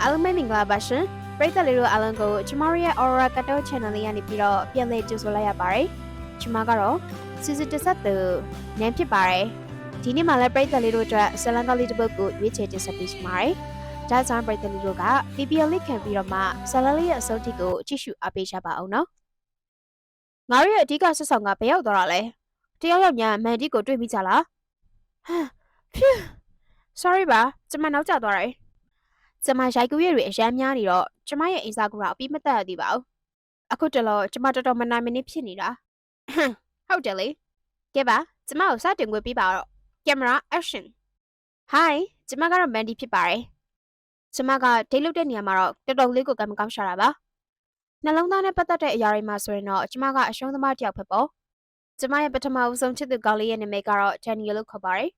အားလုံးပဲမင်္ဂလာပါရှင်ပရိသတ်လေးတို့အားလုံးကိုကျမတို့ရဲ့ Aura Kato Channel လေးကနေပြီးတော့ပြန်လည်ကြိုဆိုလိုက်ရပါတယ်ကျမကတော့စီစီတစ်ဆက်သူနန်းဖြစ်ပါတယ်ဒီနေ့မှလည်းပရိသတ်လေးတို့အတွက်ဇလန်ကလေးတစ်ပုဒ်ကိုရွေးချယ်တင်ဆက်ပေးချင်ပါတယ်ဒါကြောင့်ပရိသတ်လေးတို့က PPL လေးခံပြီးတော့မှဇလန်လေးရဲ့အဆုံးထိကိုကြည့်ရှုအားပေးကြပါအောင်နော်ငါတို့ရဲ့အဓိကဆက်ဆောင်ကဘယ်ရောက်သွားတာလဲတယောက်ယောက်ညာမန်ဒီကိုတွေ့မိကြလားဟမ် phew sorry ပါကျမနောက်ကျသွားတယ် ကျမရိုက်ကူးရတွေအရမ်းများနေတော့ကျမရဲ့အိမ်စာကူတာအပြီးမတက်ရသေးပါဘူးအခုတလောကျမတော်တော်မနိုင်မနစ်ဖြစ်နေတာဟမ်ဟုတ်တယ်လေကဲပါကျမကိုစတင်ခွင့်ပေးပါတော့ camera action hi ကျမကတော့ Mandy ဖြစ်ပါတယ်ကျမကဒိတ်လုတ်တဲ့နေရာမှာတော့တော်တော်လေးကိုကံမကောင်းရှာတာပါနှလုံးသားနဲ့ပတ်သက်တဲ့အရာတွေမှာဆိုရင်တော့ကျမကအရှုံးသမားတစ်ယောက်ဖြစ်ပေါ့ကျမရဲ့ပထမဦးဆုံးချစ်သူကောင်းလေးရဲ့နာမည်ကတော့ Jenny လို့ခေါ်ပါတယ်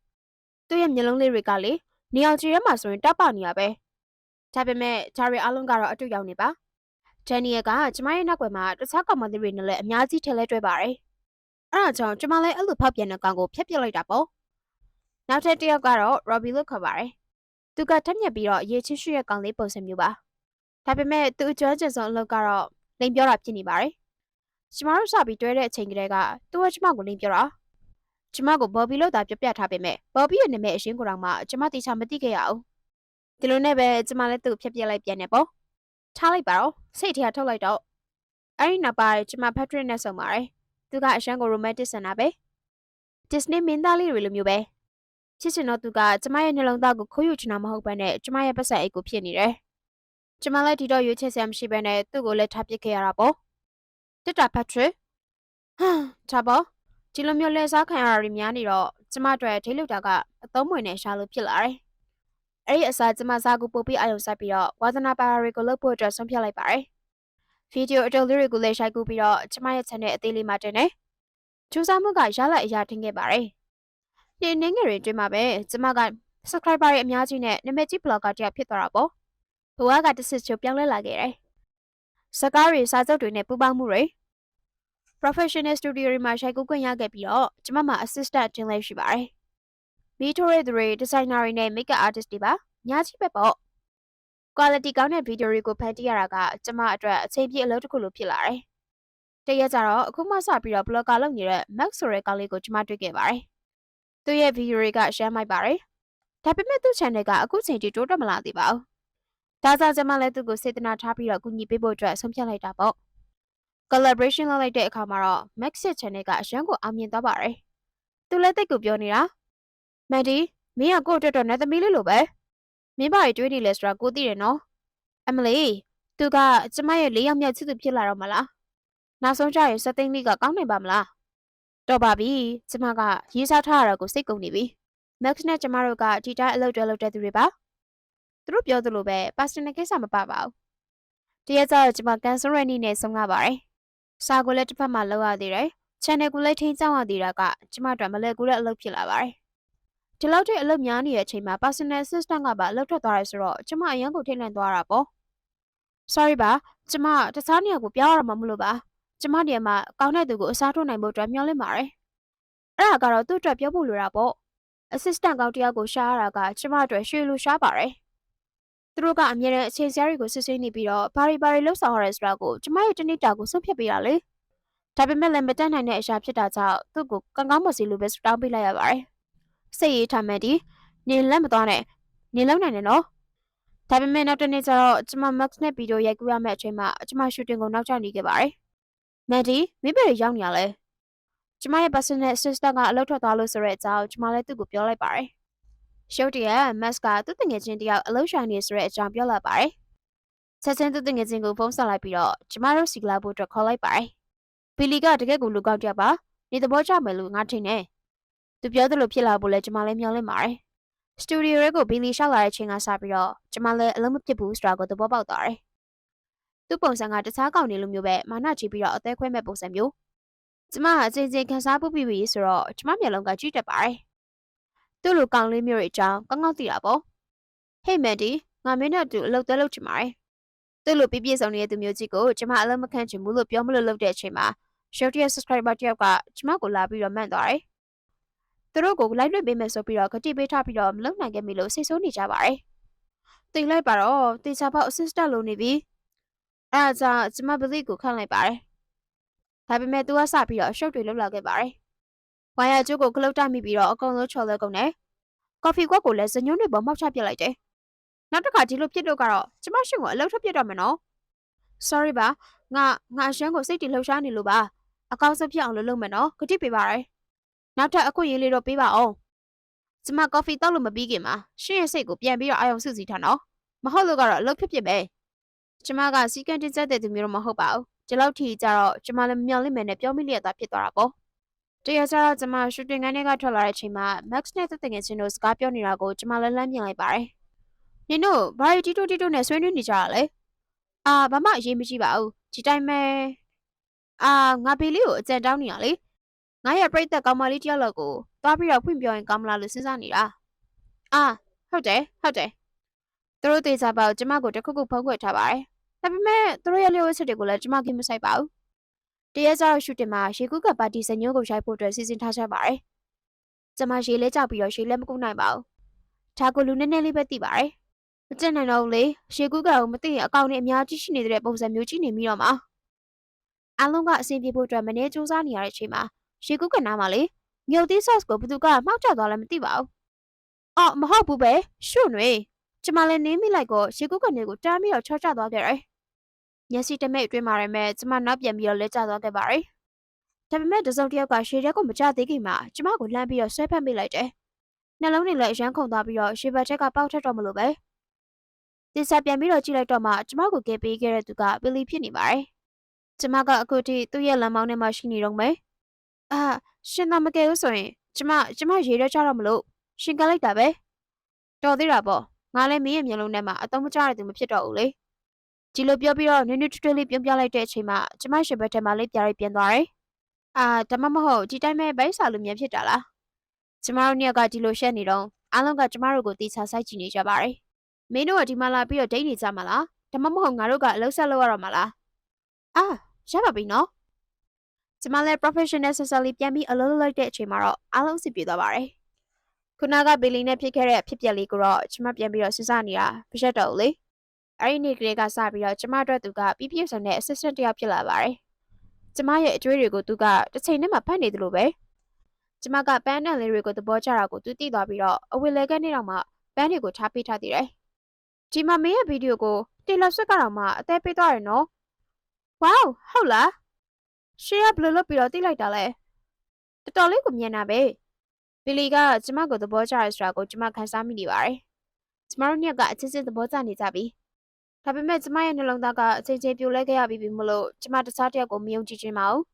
သူ့ရဲ့မျက်လုံးလေးတွေကလေနေအောင်ကြည့်ရမှာဆိုရင်တောက်ပနေရပဲ ဒါပေမဲ့ဂျာရီအားလုံးကတော့အတူရောက်နေပါ။ဒန်နီယယ်ကကျမရဲ့နောက်ွယ်မှာတခြားကောင်မလေးတွေနဲ့လည်းအများကြီးထဲလဲတွဲပါတယ်။အဲဒါကြောင့်ကျမလည်းအဲ့လိုဖောက်ပြန်တဲ့ကောင်ကိုဖျက်ပစ်လိုက်တာပေါ့။နောက်ထပ်တစ်ယောက်ကတော့ Robbie လို့ခေါ်ပါတယ်။သူကထက်မြက်ပြီးတော့ရေချစ်ရှိတဲ့ကောင်လေးပုံစံမျိုးပါ။ဒါပေမဲ့သူအကျွမ်းကျင်ဆုံးအလုပ်ကတော့လိန်ပြောတာဖြစ်နေပါတယ်။ကျမတို့စပြီးတွဲတဲ့အချိန်ကလေးကသူကကျမကိုလိန်ပြောတာ။ကျမကို Bobby လို့သာပြောပြထားပေမဲ့ Bobby ရဲ့နာမည်အရှင်းကိုတော့မှကျမတိချာမသိခဲ့ရဘူး။ ဒီလိုနဲ့ပဲကျမလည်းသူ့ကိုဖြတ်ပြစ်လိုက်ပြန်နေပေါ့ထားလိုက်ပါတော့စိတ်ထဲကထုတ်လိုက်တော့အဲ့ဒီနောက်ပိုင်းကျမ Patrick နဲ့ဆုံပါတယ်သူကအရှမ်းကို romantic ဆန်တာပဲ Disney မင်းသားလေးတွေလိုမျိုးပဲချစ်ချင်တော့သူကကျမရဲ့နှလုံးသားကိုခိုးယူချင်တာမဟုတ်ဘဲနဲ့ကျမရဲ့ပတ်စံအိတ်ကိုဖြစ်နေတယ်ကျမလည်းဒီတော့ရွေးချယ်စရာမရှိဘဲနဲ့သူ့ကိုလည်းထားပစ်ခဲ့ရတာပေါ့တစ်တာ Patrick ဟမ်ဒါပေါ့ဒီလိုမျိုးလဲစားခံရတာတွေများနေတော့ကျမအတွက်ထိလုတာကအသုံးဝင်နေရှာလို့ဖြစ်လာတယ် အဲ့ဒီအစားကျမစားကိုပို့ပြီးအာရုံစိုက်ပြီးတော့ဝါသနာပါရာတွေကိုလုပ်ဖို့အတွက်ဆုံးဖြတ်လိုက်ပါတယ်။ဗီဒီယိုအတုပ်လေးတွေကိုလည်းရှိုက်ကူပြီးတော့ကျမရဲ့ channel အသေးလေးမှာတင်နေ။ကျူးစားမှုကရလိုက်အရာထင်ခဲ့ပါတယ်။ဒီနေငယ်တွေအတွင်းမှာပဲကျမက subscriber တွေအများကြီးနဲ့နာမည်ကြီး blogger တစ်ယောက်ဖြစ်သွားတာပေါ့။ဘဝကတစ်စစ်ချိုပြောင်းလဲလာခဲ့တယ်။စကားတွေစာချုပ်တွေနဲ့ပူးပေါင်းမှုတွေ professional studio တွေမှာရှိုက်ကူခွင့်ရခဲ့ပြီးတော့ကျမမှာ assistant တင်လဲရှိပါတယ်။ မီထိုရဲတွေဒီဇိုင်နာတွေနဲ့ makeup artist တွေပါညာကြီးပဲပေါ့ quality ကောင်းတဲ့ဗီဒီယိုတွေကိုဖန်တီးရတာကကျမအတွက်အချိန်ပြည့်အလုပ်တစ်ခုလိုဖြစ်လာတယ်။တရက်ကြတော့အခုမှစပြီးတော့ blogger လုပ်နေတဲ့ Max ဆိုတဲ့ကောင်လေးကိုကျမတွေ့ခဲ့ပါတယ်။သူ့ရဲ့ဗီဒီယိုတွေကရှမ်းမိုက်ပါတယ်။ဒါပေမဲ့သူ့ channel ကအခုချိန်ထိတိုးတက်မလာသေးပါဘူး။ဒါကြောင့်ကျမလည်းသူ့ကိုစေတနာထားပြီးတော့ကူညီပေးဖို့အတွက်ဆုံးဖြတ်လိုက်တာပေါ့။ collaboration လုပ်လိုက်တဲ့အခါမှာတော့ Max ရဲ့ channel ကအရန်ကိုအောင်မြင်သွားပါတယ်။သူလည်းတိတ်ကိုပြောနေတာ မန်ဒီမင်းကကို့အတွက်တော့နတ်သမီးလေးလိုပဲမင်းဘာတွေတွေးနေလဲဆိုတာကိုသိတယ်နော်အမလီသူကကျမရဲ့လေးယောက်မြောက်ချစ်သူဖြစ်လာတော့မလားနောက်ဆုံးကြရင်စက်သိန်းလေးကကောင်းနိုင်ပါမလားတော့ပါပြီကျမကရေးစားထားရတာကိုစိတ်ကုန်နေပြီမက်နဲ့ကျမတို့ကဒီတိုင်းအလုပ်တွဲလုပ်တဲ့သူတွေပါသူတို့ပြောသလိုပဲ personal ကိစ္စမပါပါဘူးတရက်ကျတော့ကျမကန်ဆယ်ရနီနဲ့ဆုံးလာပါတယ်စာကိုလည်းတစ်ဖက်မှာလောက်ရသေးတယ် channel ကိုလည်းထိန်းချောင်းရသေးတာကကျမတို့မလဲကူတဲ့အလုပ်ဖြစ်လာပါတယ် ဒီလောက်ထိအလုပ်များနေတဲ့အချိန်မှာ personal assistant ကပါအလုပ်ထွက်သွားရဲဆိုတော့ကျမအရင်ကိုထိတ်လန့်သွားတာပေါ့ sorry ပါကျမတခြားနေရာကိုပြောင်းရမှာမလို့ပါကျမနေရာမှာကောင်းတဲ့သူကိုအစားထိုးနိုင်ဖို့အတွက်မျှော်လင့်ပါတယ်အဲ့ဒါကတော့သူ့အတွက်ပြောဖို့လိုတာပေါ့ assistant ကောင်းတစ်ယောက်ကိုရှားရတာကကျမအတွက်ရွှေလိုရှားပါတယ်သူတို့ကအမြဲတမ်းအချိန်စရာတွေကိုစစ်ဆေးနေပြီးတော့ဘာတွေဘာတွေလှုပ်ဆောင်ရရဲဆိုတာကိုကျမရဲ့တနေ့တာကိုဆုံးဖြတ်ပေးရလေဒါပေမဲ့လည်းမတက်နိုင်တဲ့အရာဖြစ်တာကြောင့်သူ့ကိုကံကောင်းမစီလိုပဲတောင်းပေးလိုက်ရပါတယ် စိတ်ရေးထားမှန်ဒီနင်လက်မသွားနဲ့နင်လုံနိုင်တယ်နော်ဒါပေမဲ့နောက်တစ်နေ့ကျတော့ကျမ Max နဲ့ဗီဒီယိုရိုက်ကူးရမယ့်အချိန်မှာကျမရှူတင်ကိုနောက်ကျနေခဲ့ပါတယ်မန်ဒီမင်းဘယ်ရောက်နေရလဲကျမရဲ့ personal assistant ကအလုပ်ထွက်သွားလို့ဆိုတဲ့အကြောင်းကျမလည်းသူ့ကိုပြောလိုက်ပါတယ်ရှုပ်တရက် Max ကသူ့တငယ်ချင်းတယောက်အလုပ်ရှာနေဆိုတဲ့အကြောင်းပြောလာပါတယ်ချက်ချင်းသူ့တငယ်ချင်းကိုဖုန်းဆက်လိုက်ပြီးတော့ကျမတို့စီကလာဖို့အတွက်ခေါ်လိုက်ပါတယ်ဘီလီကတကယ်ကိုလူကောက်ကြပါနေသဘောကျမယ်လို့ငါထင်တယ် သူပြောသလိုဖြစ်လာဖို့လဲကျမလည်းမျှော်လင့်ပါတယ်။စတူဒီယိုရဲကိုဘီလီရှောက်လာတဲ့ချိန်ကစပြီးတော့ကျမလည်းအလုံးမပြစ်ဘူးဆိုတာကိုသဘောပေါက်သွားတယ်။သူ့ပုံစံကတခြားကောင်တွေလိုမျိုးပဲမာနချီပြီးတော့အသေးခွဲမဲ့ပုံစံမျိုး။ကျမကအချင်းချင်းခန်းစားပူပြီးပြီဆိုတော့ကျမမျက်လုံးကကြည့်တတ်ပါတယ်။သူ့လိုကောင်လေးမျိုးတွေအကြောင်းကောင်းကောင်းသိတာပေါ့။ Hey Mandy ငါမင်းနဲ့အတူအလုပ်သက်လုပ်ချင်ပါတယ်။သူ့လိုပြည့်ပြည့်စုံနေတဲ့သူမျိုးကြီးကိုကျမအလုံးမခန့်ချင်ဘူးလို့ပြောမလို့လုပ်တဲ့အချိန်မှာ Show ရဲ့ subscriber တယောက်ကကျမကိုလာပြီးတော့မှန်သွားတယ်။ သူတို့ကိုလိုက်လွှင့်ပေးမယ်ဆိုပြီးတော့ဂတိပေးထားပြီးတော့မလုပ်နိုင်ခဲ့မိလို့စိတ်ဆိုးနေကြပါတယ်တိတ်လိုက်ပါတော့တေချာပေါက် assistant လုပ်နေပြီအဲဒါကြောင့်ကျမဘလိကိုခန့်လိုက်ပါတယ်ဒါပေမဲ့ तू ကစပြီးတော့ရှုပ်တွေလောက်လာခဲ့ပါတယ်ဝိုင်ယာကျိုးကိုကလုတ်တိုက်မိပြီးတော့အကုန်လုံးချော်လဲကုန်တယ်ကော်ဖီကွက်ကိုလည်းဇညွန်းတွေပေါ်မှောက်ချပစ်လိုက်တယ်နောက်တစ်ခါဒီလိုဖြစ်တော့ကတော့ကျမရှင်ကိုအလုပ်ထပ်ပြစ်တော့မယ်နော် sorry ပါငါငါအရှမ်းကိုစိတ်တီလှုပ်ရှားနေလို့ပါအကောင်းဆုံးဖြစ်အောင်လုပ်လုပ်မယ်နော်ဂတိပေးပါရယ် နောက်ထပ်အခွင့်အရေးလေးတော့ပေးပါအောင်ကျမကော်ဖီတောက်လို့မပြီးခင်မှာရှင်ရဲ့စိတ်ကိုပြန်ပြီးတော့အာရုံစုစည်းထားနော်မဟုတ်လို့ကတော့အလုပ်ဖြစ်ဖြစ်ပဲကျမကစီကံတင်ဆက်တဲ့သူမျိုးတော့မဟုတ်ပါဘူးဒီလောက်ထိကျတော့ကျမလည်းမမျှော်လင့်မယ်နဲ့ပြောမိလျက်သားဖြစ်သွားတာပေါ့တရကျတော့ကျမရှူတင်ခန်းထဲကထွက်လာတဲ့အချိန်မှာ Max နဲ့တက်တဲ့ငယ်ချင်းတို့စကားပြောနေတာကိုကျမလည်းလမ်းမြင်လိုက်ပါတယ်နင်တို့ဘာရီတီတိုတီတိုနဲ့ဆွေးနွေးနေကြတာလဲအာဘာမှအရေးမကြီးပါဘူးဒီတိုင်းပဲအာငါဘေးလေးကိုအကြံတောင်းနေရလေ ငါရဲ့ပြိသက်ကောင်းမလေးတယောက်လောက်ကိုသွားပြီးတော့ဖွင့်ပြောရင်ကောင်းမလားလို့စဉ်းစားနေတာအာဟုတ်တယ်ဟုတ်တယ်သူတို့တေချာပေါ့ကျမကိုတစ်ခုခုဖုံးကွယ်ထားပါတယ်ဒါပေမဲ့သူတို့ရဲ့လျှို့ဝှက်ချက်တွေကိုလည်းကျမကမဆိုင်ပါဘူးတရက်ကျတော့ရှူတင်မှာရေကူးကပါတီစညိုးကိုရိုက်ဖို့အတွက်စီစဉ်ထားကြပါတယ်ကျမရေလဲကြောက်ပြီးတော့ရေလဲမကူနိုင်ပါဘူးဒါကိုလူနည်းနည်းလေးပဲသိပါတယ်မကျင်နိုင်တော့ဘူးလေရေကူးကကိုမသိရင်အကောင့်နဲ့အများကြီးရှိနေတဲ့ပုံစံမျိုးကြည့်နေမိတော့မှာအားလုံးကအဆင်ပြေဖို့အတွက်မနေစူးစမ်းနေရတဲ့အချိန်မှာ ရေကူးကနားမှာလေမြုပ်သီး sauce ကိုဘသူကမှောက်ချသွားလဲမသိပါဘူးအော်မဟုတ်ဘူးပဲရှု့နွေကျမလည်းနင်းမိလိုက်ကိုရေကူးကနေကိုတမ်းပြီးတော့ချောချသွားခဲ့တယ်မျက်စိတမိတ်အတွင်းမှာရမဲ့ကျမနောက်ပြန်ပြီးတော့လက်ကျသွားခဲ့ပါတယ်ဒါပေမဲ့တစုံတစ်ယောက်ကရှေရက်ကိုမကြသေးခင်မှာကျမကိုလှမ်းပြီးတော့ဆွဲဖက်မိလိုက်တယ်နှလုံးတွေလည်းအရန်ခုန်သွားပြီးတော့ရှေဘတ်ထက်ကပေါက်ထက်တော့မလို့ပဲတင်ဆက်ပြန်ပြီးတော့ကြည့်လိုက်တော့မှကျမကိုကဲပေးခဲ့တဲ့သူကဘီလီဖြစ်နေပါတယ်ကျမကအခုထိသူ့ရဲ့လမ်းမောင်းထဲမှာရှိနေတော့မယ် အာရှင်သာမကဲဘူးဆိုရင်ကျမကျမရေရက်ကြတော့မလို့ရှင်ကလိုက်တာပဲတော်သေးတာပေါ့ငါလည်းမင်းရဲ့မျက်လုံးထဲမှာအတုံးမကျတဲ့သူမဖြစ်တော့ဘူးလေဒီလိုပြောပြီးတော့နွေ့နွေ့ထွတ်ထွတ်လေးပြုံးပြလိုက်တဲ့အချိန်မှာကျမရှင်ဘက်ထဲမှာလေးပြားရိပ်ပြန်သွားတယ်အာဒါမှမဟုတ်ဒီတိုင်းပဲဗိုက်စာလိုမြန်ဖြစ်တာလားကျမတို့နှစ်ယောက်ကဒီလိုရှက်နေတော့အားလုံးကကျမတို့ကိုတီချာဆိုင်ကြည့်နေကြပါတယ်မင်းတို့ကဒီမှာလာပြီးတော့ဒိတ်နေကြမှာလားဒါမှမဟုတ်ငါတို့ကအလုပ်ဆက်လုပ်ရတော့မှာလားအာရပါပြီနော် ကျမလည်း professional ဆက်ဆက်လေးပြန်ပြီးအလုပ်လုပ်လိုက်တဲ့အချိန်မှာတော့အားလုံးအဆင်ပြေသွားပါတယ်ခုနကဘီလီနဲ့ဖြစ်ခဲ့တဲ့အဖြစ်အပျက်လေးကိုတော့ကျမပြန်ပြီးတော့စဉ်းစားနေတာမရှက်တော့ဘူးလေအဲ့ဒီနေ့ကလေးကစပြီးတော့ကျမအတွက်သူကပြပြဆောင်တဲ့ assistant တစ်ယောက်ဖြစ်လာပါတယ်ကျမရဲ့အကျွေးတွေကိုသူကတစ်ချိန်နဲ့မှဖတ်နေတယ်လို့ပဲကျမကပန်းတန်လေးတွေကိုသဘောကျတာကိုသူသိသွားပြီးတော့အဝေလဲကနေတော့မှပန်းတွေကိုထားပေးထားသေးတယ်ဒီမှာမင်းရဲ့ဗီဒီယိုကိုတေလာဆွတ်ကတော့မှအသေးပေးသွားတယ်နော်ဝေါဟုတ်လား ရှေ့ကဘယ်လိုလုပ်ပြီးတော့သိလိုက်တာလဲတော်တော်လေးကိုမြင်တာပဲဘီလီကကျမကိုသဘောကျရဆိုတာကိုကျမခန်းစားမိနေပါတယ်ကျမတို့ညကအချင်းချင်းသဘောကျနေကြပြီဒါပေမဲ့ကျမရဲ့နှလုံးသားကအချိန်ချင်းပြိုလဲခဲ့ရပြီမလို့ကျမတခြားတစ်ယောက်ကိုမယုံကြည်ချင်ပါဘူး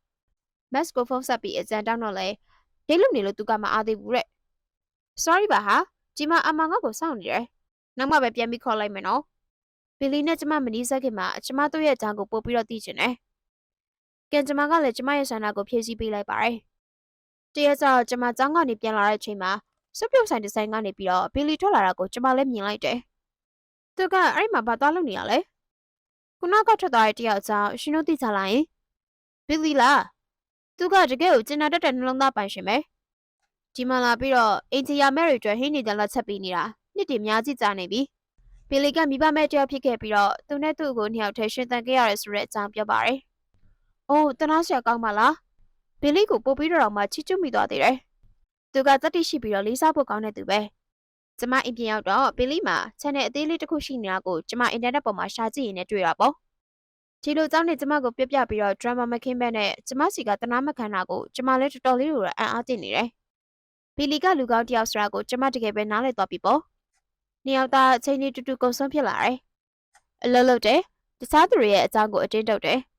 မက်စ်ကိုဖုန်းဆက်ပြီးအကြံတောင်းတော့လဲဒိတ်လို့နေလို့သူကမအားသေးဘူးတဲ့ sorry ပါဟာဒီမှာအမငါ့ကိုစောင့်နေတယ်နောက်မှပဲပြန်ပြီးခေါ်လိုက်မယ်နော်ဘီလီနဲ့ကျမမနီးစပ်ခင်မှာကျမတို့ရဲ့အကြောင်းကိုပို့ပြီးတော့သိချင်တယ် ကင်ကျမကလည်းကျမရဲ့ဆန္ဒကိုဖြည့်ဆည်းပေးလိုက်ပါတယ်တရက်ကျတော့ကျမကျောင်းကနေပြန်လာတဲ့အချိန်မှာစွပ်ပြုတ်ဆိုင်ဒီဇိုင်းကနေပြီးတော့ဘီလီထွက်လာတာကိုကျမလည်းမြင်လိုက်တယ်သူကအဲ့ဒီမှာဘာသွားလုပ်နေရလဲခုနကထွက်သွားတဲ့တယောက်အကြောင်းရှင်တို့သိကြလားယင်ဘီလီလားသူကတကယ်ကိုကျင်နာတတ်တဲ့နှလုံးသားပိုင်ရှင်ပဲဒီမှာလာပြီးတော့အင်ဂျီယာမဲရီအတွက်ဟင်းနေကြလက်ချက်ပေးနေတာနှစ်တည်များကြီးကြာနေပြီဘီလီကမိဘမဲ့တယောက်ဖြစ်ခဲ့ပြီးတော့သူနဲ့သူ့ကိုနှစ်ယောက်ထဲရှင်သန်ခဲ့ရတယ်ဆိုတဲ့အကြောင်းပြောပါတယ်။ အိုးတနာဆရာကောင်းပါလား။ဘီလီကိုပို့ပြီးတော့မှချီကျွမိသွားသေးတယ်။သူကတတိရှိပြီးတော့လေးစားဖို့ကောင်းတဲ့သူပဲ။ကျမအိမ်ပြန်ရောက်တော့ဘီလီမှာ channel အသေးလေးတစ်ခုရှိနေတာကိုကျမအင်တာနက်ပေါ်မှာရှာကြည့်ရင်းနဲ့တွေ့တာပေါ့။ဒီလိုကြောင့်နဲ့ကျမကိုပြပြပြီးတော့ drama မခင်းဘဲနဲ့ကျမစီကတနာမခံတာကိုကျမလည်းတော်တော်လေးလိုအံ့အားသင့်နေတယ်။ဘီလီကလူကောင်းတယောက်ဆိုတာကိုကျမတကယ်ပဲနားလည်သွားပြီပေါ့။နှစ်ယောက်သားအချိန်ကြီးတူတူကုံဆုံးဖြစ်လာတယ်။အလုပ်လုပ်တယ်။တခြားသူတွေရဲ့အကြောင်းကိုအတင်းတုပ်တယ်။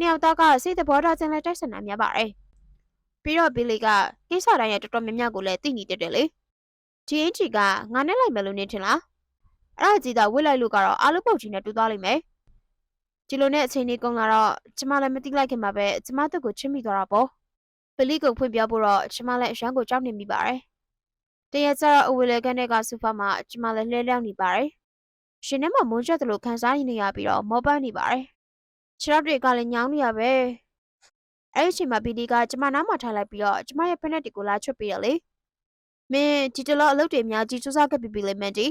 နှစ်ယောက်သားကစိတ်သဘောထားချင်းလည်းတိုက်ဆန်တာများပါတယ်။ပြီးတော့ဘီလီကကိစ္စတိုင်းရဲ့တော်တော်များများကိုလည်းသိနေတတ်တယ်လေ။ GH ကငါနဲ့လိုက်မယ်လို့နေထင်လား။အဲ့ဒါကြည့်တော့ဝစ်လိုက်လို့ကတော့အားလုံးပုတ်ကြီးနဲ့တူသွားလိမ့်မယ်။ဒီလိုနဲ့အချိန်ကြီးကုန်လာတော့ကျမလည်းမသိလိုက်ခင်မှာပဲကျမတို့ကိုချစ်မိသွားတာပေါ့။ဘီလီကိုဖွင့်ပြဖို့တော့ကျမလည်းအရန်ကိုကြောက်နေမိပါတယ်။တရက်ကျတော့အဝေလေကန်တဲ့ကဆူဖာမှာကျမလည်းလှဲလျောက်နေပါတယ်။ရှင်ထဲမှာမုန်းချက်သလိုခံစားနေရပြီးတော့မောပန်းနေပါတယ်။ ခြေထောက်တွေကလည်းညောင်းနေရပဲ။အဲ့ဒီအချိန်မှာဘီလီကကျမနားမှာထားလိုက်ပြီးတော့ကျမရဲ့ဖက်နက်တွေကိုလာချွတ်ပေးရလေ။မင်းဒီတလောအလုပ်တွေအများကြီးစူးစမ်းခဲ့ပြီပြီလေမန်တီ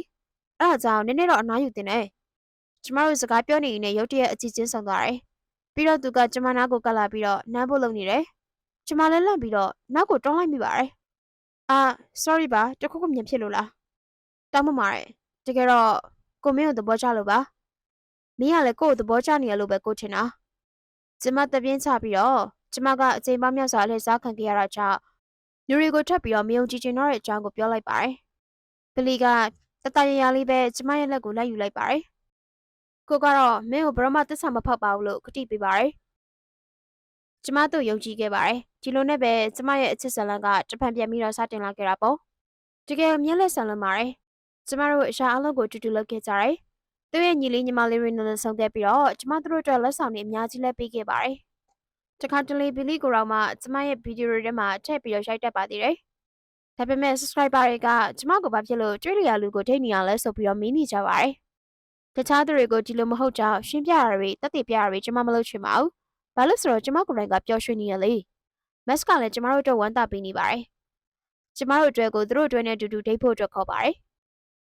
အဲ့ဒါကြောင့်နည်းနည်းတော့အနားယူတင်တယ်ကျမတို့စကားပြောနေရင်လည်းရုတ်တရက်အကြည့်ချင်းဆောင်သွားတယ်ပြီးတော့သူကကျမနာကိုကပ်လာပြီးတော့နမ်းဖို့လုပ်နေတယ်ကျမလည်းလန့်ပြီးတော့နောက်ကိုတွန်းလိုက်မိပါတယ်အာ sorry ပါတခုခုမြင်ဖြစ်လို့လားတောင်းမမာတယ်တကယ်တော့ကိုမင်းကိုသဘောကျလို့ပါ မင်းကလည်းကိုယ့်ကိုသဘောကျနေရလို့ပဲကိုထင်တာကျမတပြင်းချပြီးတော့ကျမကအချိန်ပေါင်းများစွာလှည့်စားခံခဲ့ရတာကြောင့်လူတွေကိုထပ်ပြီးတော့မယုံကြည်ချင်တော့တဲ့အကြောင်းကိုပြောလိုက်ပါတယ်ဘလီကတတရရလေးပဲကျမရဲ့လက်ကိုလိုက်ယူလိုက်ပါတယ်ကိုကတော့မင်းကိုဘရမသစ္စာမဖောက်ပါဘူးလို့ကတိပေးပါတယ်ကျမတို့ယုံကြည်ခဲ့ပါတယ်ဒီလိုနဲ့ပဲကျမရဲ့အချစ်ဇလန်ကတပံပြန်ပြီးတော့စတင်လာခဲ့တာပေါ့တကယ်မျက်လက်ဆန်လွန်ပါတယ်ကျမတို့အရှာအလုံးကိုတူတူလုပ်ခဲ့ကြတယ် သူ့ရဲ့ညီလေးညီမလေးတွေနဲ့လည်းဆုံခဲ့ပြီးတော့ကျမတို့အတွက်လက်ဆောင်တွေအများကြီးလည်းပေးခဲ့ပါတယ်တခါတလေဘီလီကိုတော့မှကျမရဲ့ဗီဒီယိုတွေထဲမှာထည့်ပြီးတော့ရိုက်တက်ပါသေးတယ်ဒါပေမဲ့ subscriber တွေကကျမကိုဘာဖြစ်လို့ကျွေးလျာလူကိုထိတ်နေရလဲဆိုပြီးတော့မင်းနေကြပါတယ်တခြားသူတွေကိုဒီလိုမဟုတ်ကြောင်းရှင်းပြရတွေတက်တည်ပြရတွေကျမမလုပ်ချင်ပါဘူးဘာလို့ဆိုတော့ကျမကိုယ်တိုင်ကပျော်ရွှင်နေရလေမက်ကလည်းကျမတို့အတွက်ဝမ်းသာပေးနေပါတယ်ကျမတို့အတွက်ကိုသူတို့အတွက်နဲ့အတူတူဒိတ်ဖို့အတွက်ခေါ်ပါတယ်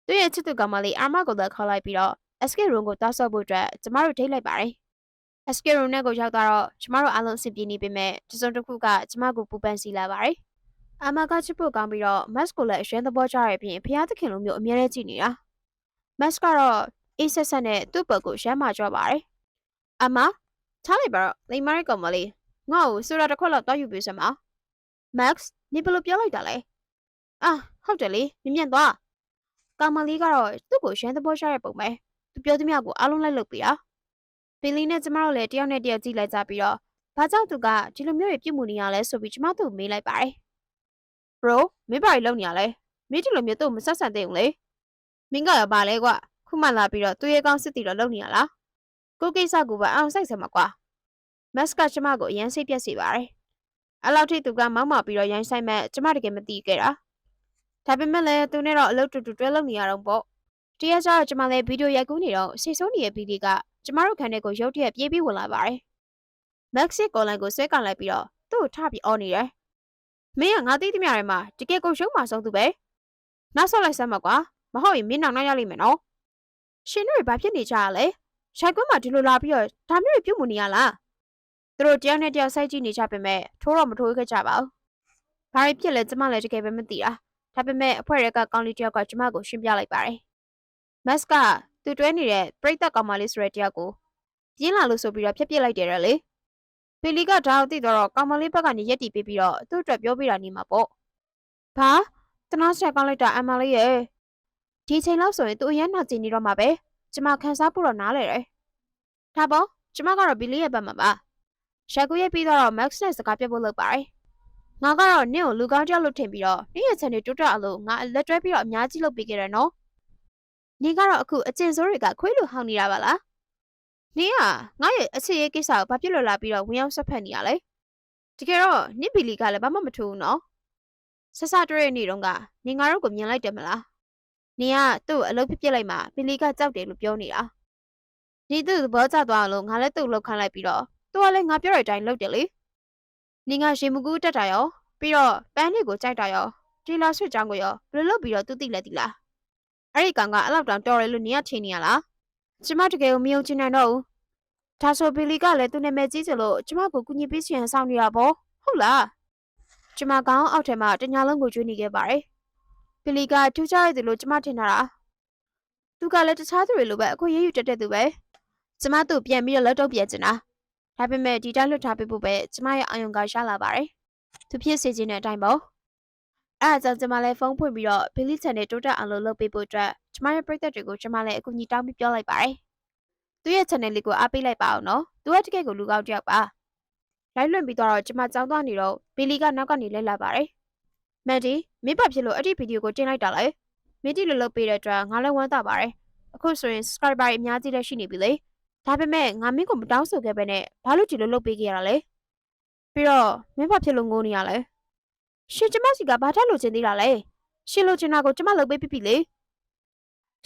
သူ့ရဲ့ချစ်သူကောင်မလေးအာမကိုလည်းခေါ်လိုက်ပြီးတော့ SK room ကိုတောက်ဆော့ဖို့အတွက်ကျမတို့ထိတ်လိုက်ပါတယ် SK room နဲ့ကိုရောက်သွားတော့ကျမတို့အားလုံးအဆင်ပြေနေပေမဲ့တစုံတစ်ခုကကျမကိုပူပန်စီလာပါတယ်အာမကချစ်ဖို့ကောင်းပြီးတော့ Max ကိုလည်းအရင်သဘောကျတဲ့အပြင်ဖျားသခင်လိုမျိုးအမြဲတမ်းကြည့်နေတာ Max ကတော့အေးဆက်ဆက်နဲ့သူ့ဘက်ကိုရမ်းမာကြပါတယ်အမထားလိုက်ပါတော့လိမ္မားရဲ့ကောင်မလေးငါ့ကိုဆိုတာတစ်ခွက်လောက်တောက်ယူပေးစမ်းပါ Max နေဘယ်လိုပြောလိုက်တာလဲအာဟုတ်တယ်လေမြင်မြန်သွားကောင်မလေးကတော့သူ့ကိုရမ်းသဘောကျတဲ့ပုံပဲ သူပြောသမျှကိုအားလုံးလိုက်လုပ်ပေးတာဘီလီနဲ့ကျမတို့လည်းတယောက်နဲ့တယောက်ကြည့်လိုက်ကြပြီးတော့ဘာကြောင့်သူကဒီလိုမျိုးတွေပြုတ်မှုနေရလဲဆိုပြီးကျမတို့မေးလိုက်ပါတယ် bro မင်းဘာကြီးလုပ်နေရလဲမင်းဒီလိုမျိုးသူ့မဆက်ဆံသေးဘူးလေမင်းကရပါလဲကွခုမှလာပြီးတော့သူ့ရဲ့ကောင်းစစ်တီတော့လုပ်နေရလားကိုကိစ္စကိုပဲအောင်ဆိုင်စမှာကွာမတ်ကကျမကိုအရန်စိတ်ပြက်စေပါတယ်အဲ့လောက်ထိသူကမောက်မောက်ပြီးတော့ရိုင်းဆိုင်မဲ့ကျမတကယ်မသိခဲ့တာဒါပေမဲ့လည်းသူနဲ့တော့အလုပ်တူတူတွဲလုပ်နေရတော့ပေါ့ တရက်ကျတော့ကျမလည်းဗီဒီယိုရိုက်ကူးနေတော့စိတ်ဆိုးနေတဲ့ဗီဒီကကျမတို့ခန်းထဲကိုရုတ်တရက်ပြေးပြီးဝင်လာပါတယ်မက်စစ်ကော်လိုင်းကိုဆွဲကန်လိုက်ပြီးတော့သူ့ကိုထပြီးအော်နေတယ်မင်းကငါသိသမျှတွေမှာတကယ်ကိုရှုံးမှဆုံးသူပဲနောက်ဆော့လိုက်စမ်းပါကွာမဟုတ်ရင်မင်းနောက်နောက်ရလိမ့်မယ်နော်ရှင်တို့ဘာဖြစ်နေကြရလဲရိုက်ကွင်းမှာဒီလိုလာပြီးတော့ဒါမျိုးတွေပြုတ်မှုနေရလားသူတို့တယောက်နဲ့တယောက်စိုက်ကြည့်နေကြပေမဲ့ထိုးတော့မထိုးခဲ့ကြပါဘူးဘာတွေဖြစ်လဲကျမလည်းတကယ်ပဲမသိတာဒါပေမဲ့အဖွဲ့ရဲကကောင်းလေးတယောက်ကကျမကိုရှင်းပြလိုက်ပါတယ် မတ်ကသူတွဲနေတဲ့ပြိသက်ကောင်မလေးဆိုတဲ့တယောက်ကိုပြင်းလာလို့ဆိုပြီးတော့ဖျက်ပစ်လိုက်တယ်ရလေဖီလီကဒါကိုသိတော့ကောင်မလေးဘက်ကနေရက်တီပေးပြီးတော့သူ့အတွက်ပြောပြတာနေမှာပေါ့ဘာတနာဆက်ကောင်းလိုက်တာအမလေးရဲ့ဒီချိန်လောက်ဆိုရင်သူအရန်နာကျင်နေတော့မှာပဲကျမခန်းစားဖို့တော့နားလေတယ်ဒါပေါ့ကျမကတော့ဘီလီရဲ့ဘက်မှာပါရှာကူရဲ့ပြီးတော့ Max နဲ့စကားပြောဖို့လုပ်ပါတယ်ငါကတော့နင့်ကိုလူကောင်းတယောက်လို့ထင်ပြီးတော့နင့်ရဲ့ channel တိုးတက်အောင်လို့ငါလက်တွဲပြီးတော့အများကြီးလုပ်ပေးခဲ့တယ်နော် နင်ကတော့အခုအကျင့်ဆိုးတွေကခွေးလိုဟောင်းနေတာပါလားနင်ကငါရဲ့အခြေရေးကိစ္စကိုဘာဖြစ်လို့လာပြီးတော့ဝင်ရောက်ဆက်ဖက်နေရလဲတကယ်တော့နင့်ဘီလီကလည်းဘာမှမထူးဘူးနော်ဆက်စတွေ့တဲ့နေ့တုန်းကနင်ငါတို့ကိုမြင်လိုက်တယ်မလားနင်ကသူ့ကိုအလုပ်ဖြစ်ပြစ်လိုက်မှဘီလီကကြောက်တယ်လို့ပြောနေတာနင်သူ့သဘောကျသွားအောင်လို့ငါလည်းသူ့ကိုလှုပ်ခန့်လိုက်ပြီးတော့သူကလည်းငါပြောတဲ့အတိုင်းလုပ်တယ်လေနင်ကရေမကူးတက်တာရောပြီးတော့ပန်းလေးကိုကြိုက်တာရောဒီလာဆွတ်ကြောင်းကိုရောဘယ်လိုလုပ်ပြီးတော့သူသိလဲသိလား အဲ့ဒီကောင်ကအလောက်တောင်တော်တယ်လို့နင်ကထင်နေရလားကျမတကယ်ကိုမယုံချင်နိုင်တော့ဘူးဒါဆိုဘီလီကလည်းသူ့နာမည်ကြီးချင်လို့ကျမကိုကူညီပေးချင်ဆောင်နေတာပေါ့ဟုတ်လားကျမကောင်းအောက်ထဲမှာတညာလုံးကိုကျွေးနေခဲ့ပါတယ်ဘီလီကထူးခြားရတယ်လို့ကျမထင်တာလားသူကလည်းတခြားသူတွေလိုပဲအခုရေးယူတက်တဲ့သူပဲကျမသူ့ပြန်ပြီးတော့လက်တော့ပြန်ချင်တာဒါပေမဲ့ဒီတိုင်းလွတ်ထားပေးဖို့ပဲကျမရဲ့အာယုံကရလာပါတယ်သူဖြစ်စေခြင်းတဲ့အတိုင်းပေါ့ အဲအကြောင်းကျမလည်းဖုန်းဖွင့်ပြီးတော့ဘီလီချန်နဲ့တိုးတက်အောင်လို့လုပ်ပေးဖို့အတွက်ကျမရဲ့ပရိသတ်တွေကိုကျမလည်းအခုညီတောင်းပြီးပြောလိုက်ပါတယ်သူ့ရဲ့ channel လေးကိုအားပေးလိုက်ပါအောင်နော်သူကတကယ်ကိုလူကောင်းတစ်ယောက်ပါလိုက်လွင့်ပြီးတော့ကျမကြောင်းသွားနေတော့ဘီလီကနောက်ကနေလိုက်လာပါတယ်မန်ဒီမင်းဘာဖြစ်လို့အဲ့ဒီဗီဒီယိုကိုတင်လိုက်တာလဲမင်းဒီလိုလုပ်ပေးတဲ့အတွက်ငါလည်းဝမ်းသာပါတယ်အခုဆိုရင် subscriber အများကြီးလည်းရှိနေပြီလေဒါပေမဲ့ငါမင်းကိုမတောင်းဆိုခဲ့ပဲနဲ့ဘာလို့ဒီလိုလုပ်ပေးခဲ့ရတာလဲပြီးတော့မင်းဘာဖြစ်လို့ငိုနေရလဲ ရှင်ကျမစီကဘာထက်လို့ချင်သေးတာလဲရှင်လို့ချင်တာကိုကျမလုပ်ပေးပြီပြီလေ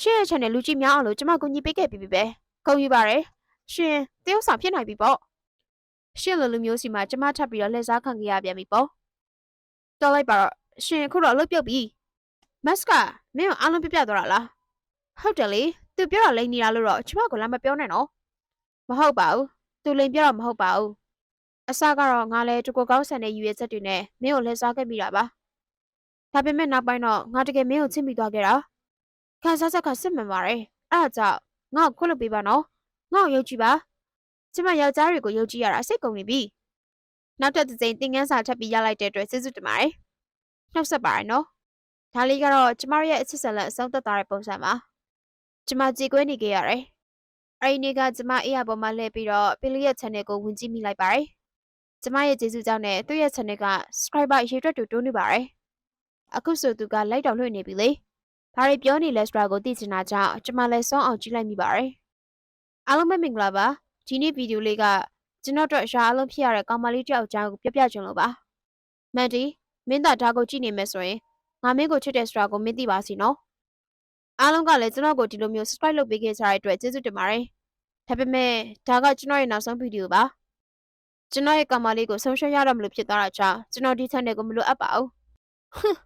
ရှင်ရဲ့ channel လူကြည့်များအောင်လို့ကျမကိုညီပေးခဲ့ပြီပြီပဲခုံယူပါတယ်ရှင်တယောက်ဆောင်ဖြစ်နိုင်ပြီပေါ့ရှင်လိုလူမျိုးစီမှာကျမထပ်ပြီးတော့လက်စားခံခဲ့ရပြန်ပြီပေါ့တော်လိုက်ပါတော့ရှင်အခုတော့အလုပ်ပြုတ်ပြီမတ်ကမင်းကိုအားလုံးပြပြသွားတာလားဟုတ်တယ်လေသူပြောတာလိန်နေတာလို့တော့ကျမကလည်းမပြောနဲ့နော်မဟုတ်ပါဘူးသူလိန်ပြောတာမဟုတ်ပါဘူး အစကတော့ငါလည်းတကူကောင်းဆန်တဲ့ယူရဲ့ချက်တွေနဲ့မင်းကိုလှည့်စားခဲ့မိတာပါဒါပေမဲ့နောက်ပိုင်းတော့ငါတကယ်မင်းကိုချစ်မိသွားခဲ့တာခံစားချက်ကစစ်မှန်ပါတယ်အဲ့ဒါကြောင့်ငါ့ကိုခွတ်လုပ်ပေးပါနော်ငါ့ကိုယုံကြည်ပါကျမယောက်ျားတွေကိုယုံကြည်ရတာစိတ်ကုန်နေပြီနောက်တစ်ကြိမ်သင်ခန်းစာထပ်ပြီးရလိုက်တဲ့အတွက်ကျေးဇူးတင်ပါတယ်နှုတ်ဆက်ပါတယ်နော်ဒါလေးကတော့ကျမတို့ရဲ့အချစ်ဆက်လက်အဆုံးသက်သွားတဲ့ပုံစံပါကျမကြည်ကွဲနေခဲ့ရတယ်။အဲဒီနေ့ကကျမအေးရပေါ်မှာလှည့်ပြီးတော့ပီလီရဲ့ channel ကိုဝင်ကြည့်မိလိုက်ပါတယ်။ ကျမရဲ့ကျေးဇူးကြောင့်နဲ့သူ့ရဲ့ channel က subscriber အရေအတွက်တူတိုးနေပါတယ်။အခုဆိုသူကလိုက်တောင်လွှင့်နေပြီလေ။ဘာတွေပြောနေလဲဆိုတာကိုသိချင်တာကြောင့်ကျမလည်းစောင်းအောင်ကြည့်လိုက်မိပါတယ်။အားလုံးပဲမင်္ဂလာပါ။ဒီနေ့ဗီဒီယိုလေးကကျွန်တော်တို့အရာအလုံးဖြစ်ရတဲ့ကောင်မလေးတစ်ယောက်အကြောင်းကိုပြပြချင်လို့ပါ။မန်ဒီမင်းသားဒါကိုကြည့်နေမယ်ဆိုရင်ငါမင်းကိုချစ်တဲ့ဆိုတာကိုမင်းသိပါစီနော်။အားလုံးကလည်းကျွန်တော်ကိုဒီလိုမျိုး subscribe လုပ်ပေးခဲ့ကြတဲ့အတွက်ကျေးဇူးတင်ပါတယ်။ဒါပေမဲ့ဒါကကျွန်တော်ရဲ့နောက်ဆုံးဗီဒီယိုပါ။ ကျွန်တော်ရဲ့ကောင်မလေးကိုဆုံးရှုံးရတော့မလို့ဖြစ်သွားတာကြောင့်ကျွန်တော်ဒီ channel ကိုမလိုအပ်ပါဘူး။ဟွန်း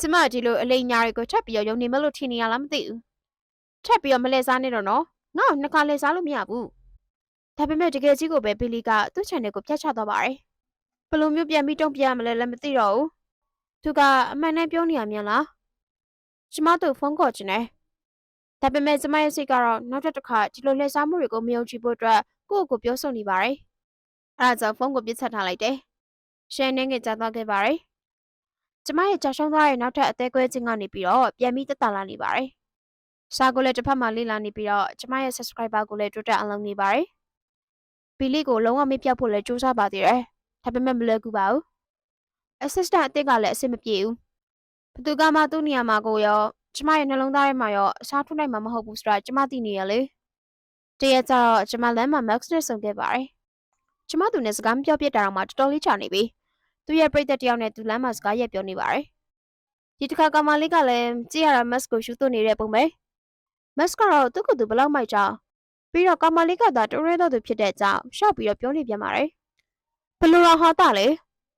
ကျမဒီလိုအလိမ်ညာတွေကိုထပ်ပြီးတော့ယုံနေမလို့ထင်နေရလားမသိဘူး။ထပ်ပြီးတော့မလဲစားနေတော့နော်။ငါ့ကိုနှစ်ခါလဲစားလို့မရဘူး။ဒါပေမဲ့တကယ်ကြီးကိုပဲဘီလီကသူ့ channel ကိုဖျက်ချသွားပါတယ်။ဘယ်လိုမျိုးပြန်ပြီးတုံ့ပြန်ရမလဲလည်းမသိတော့ဘူး။သူကအမှန်တမ်းပြောနေရမြန်လား။ကျမတို့ဖုန်းခေါ်ချင်တယ်။ဒါပေမဲ့ကျမရဲ့စိတ်ကတော့နောက်ထပ်တစ်ခါဒီလိုလှည့်စားမှုတွေကိုမယုံကြည်ဖို့အတွက်ကိုယ့်ကိုယ်ပြောဆိုနေပါတယ်။ အဲဒါကြောင့်ဖုန်းကိုပြစ်ချက်ထားလိုက်တယ်။ရှယ်နေငယ်ကြားသွားခဲ့ပါတယ်။ကျမရဲ့ကြာရှုံးသွားတဲ့နောက်ထပ်အသေးကွဲခြင်းကနေပြီးတော့ပြန်ပြီးတက်တာလာနေပါတယ်။စာကိုလည်းတစ်ဖက်မှာလေ့လာနေပြီးတော့ကျမရဲ့ subscriber ကိုလည်းတိုးတက်အောင်လုပ်နေပါတယ်။ဘီလီကိုလုံးဝမပြောက်ဖို့လည်းကြိုးစားပါသေးတယ်။ဒါပေမဲ့မလွယ်ကူပါဘူး။ assistant အသစ်ကလည်းအဆင်မပြေဘူး။ဘသူကမှသူ့နေရာမှာကိုရောကျမရဲ့နှလုံးသားထဲမှာရောအစားထိုးနိုင်မှာမဟုတ်ဘူးဆိုတာကျမသိနေရလေတရက်ကျတော့ကျမလမ်းမှာ Max နဲ့ဆုံခဲ့ပါတယ် ကျမသူနဲ့စကားမပြောပြတာတော့မှတော်တော်လေးချနေပြီသူရဲ့ပြိတ္တတယောက်နဲ့သူလမ်းမှာစကားရက်ပြောနေပါတယ်ဒီတစ်ခါကမလေးကလည်းကြည့်ရတာ Max ကိုရှူသွနေတဲ့ပုံပဲ Max ကတော့သူ့ကိုယ်သူဘယ်လောက်မိုက်ကြောင်ပြီးတော့ကမလေးကသာတိုးရဲတော့သူဖြစ်တဲ့အကြောင်းရှောက်ပြီးတော့ပြောနေပြန်ပါတယ်ဘယ်လိုတော့ဟာတာလဲ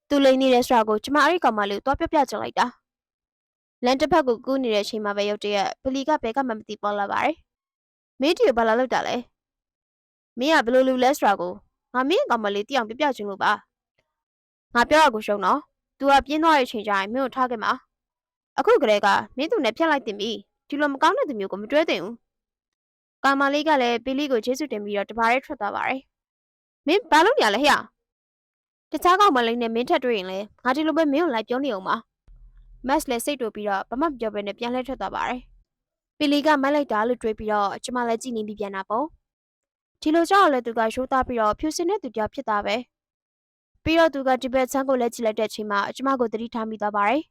သူလိန်နေတဲ့ဆိုတာကိုကျမအဲ့ဒီကမလေးကိုသွားပြပြချင်လိုက်တာလန်တစ်ဖက်ကိုကူးနေတဲ့အချိန်မှာပဲရုတ်တရက်ပလီကဘဲကမှမသိပေါ်လာပါတယ်။မင်းတီကိုဘာလာလောက်တာလဲ။မင်းကဘယ်လိုလူလဲဆိုတာကို ငါမင်းကောင်မလေးသိအောင်ပြပြချင်လို့ပါ။ငါပြောရကိုရှုံးနော်။ तू ကပြင်းသွားတဲ့အချိန်ကျရင်မင်းကိုထားခဲ့မှာ။အခုကလေးကမင်းသူနဲ့ဖျက်လိုက်တင်ပြီ။ဒီလိုမကောင်းတဲ့သူမျိုးကိုမတွဲသင့်ဘူး။ကောင်မလေးကလည်းပီလီကိုကျေးဇူးတင်ပြီးတော့တပါးရဲထွက်သွားပါတယ်။မင်းဘာလုပ်နေရလဲဟဲ့။တခြားကောင်မလေးနဲ့မင်းထက်တွေ့ရင်လေငါဒီလိုပဲမင်းကိုလိုက်ပြောနေအောင်ပါ။မတ်လည်းစိတ်တူပြီးတော့ဘာမှမပြောဘဲနဲ့ပြန်လှည့်ထွက်သွားပါတယ်။ပီလီကမတ်လိုက်တာလို့တွေးပြီးတော့ကျမလည်းကြည့်နေပြီးပြန်တာပေါ့။ ဒီလိုကြောက်လည်းသူကရှိုးသားပြီးတော့ဖြူစင်တဲ့သူတယောက်ဖြစ်တာပဲ။ပြီးတော့သူကဒီဘက်ဆန်းကိုလည်းကြည့်လိုက်တဲ့အချိန်မှာကျမကိုသတိထားမိသွားပါတယ်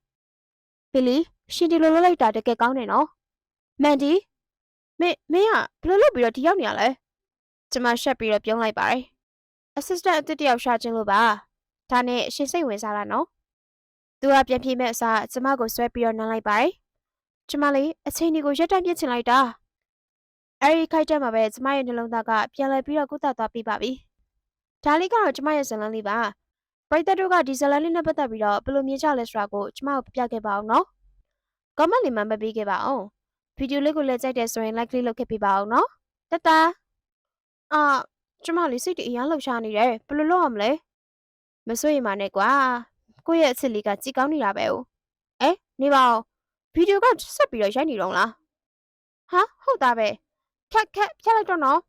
။ပီလီရှင်ဒီလိုလုပ်လိုက်တာတကယ်ကောင်းတယ်နော်။မန်ဒီမင်းမင်းကဘယ်လိုလုပ်ပြီးတော့ဒီရောက်နေရလဲ။ကျမရှက်ပြီးတော့ပြုံးလိုက်ပါတယ်။ assistant အသစ်တယောက်ရှာခြင်းလို့ပါ။ဒါနဲ့ရှင်စိတ်ဝင်စားလာနော်။သူကပြန်ပြေးမဲ့အစားကျမကိုဆွဲပြီးတော့နမ်းလိုက်ပါတယ်။ကျမလေးအချိန်ဒီကိုရက်တန့်ပြစ်ချင်လိုက်တာ။ အဲဒီခိုက်တက်မှာပဲကျမရဲ့နှလုံးသားကပြန်လဲပြီးတော့ကုသသွားပြီးပါပြီ။ဒါလေးကတော့ကျမရဲ့ဇလန်းလေးပါ။ပရိသတ်တို့ကဒီဇလန်းလေးနဲ့ပတ်သက်ပြီးတော့ဘယ်လိုမြင်ကြလဲဆိုတာကိုကျမကိုပြပြခဲ့ပါအောင်နော်။ကောမန့်လေးမှမပေးခဲ့ပါအောင်။ဗီဒီယိုလေးကိုလည်းကြိုက်တယ်ဆိုရင် like လေးလုပ်ခဲ့ပေးပါအောင်နော်။တတအာကျမလေးစိတ်တအရန်လှုပ်ရှားနေတယ်ဘယ်လိုလုပ်ရမလဲ။မစိုးရိမ်ပါနဲ့ကွာ။ကိုယ့်ရဲ့အစ်စ်လေးကကြည်ကောင်းနေတာပဲ哦။အဲနေပါဦးဗီဒီယိုကဆက်ပြီးတော့ရိုက်နေတော့လား။ဟာဟုတ်တာပဲ။ ခက်ခက်ဖြတ်လိုက်တော့နော်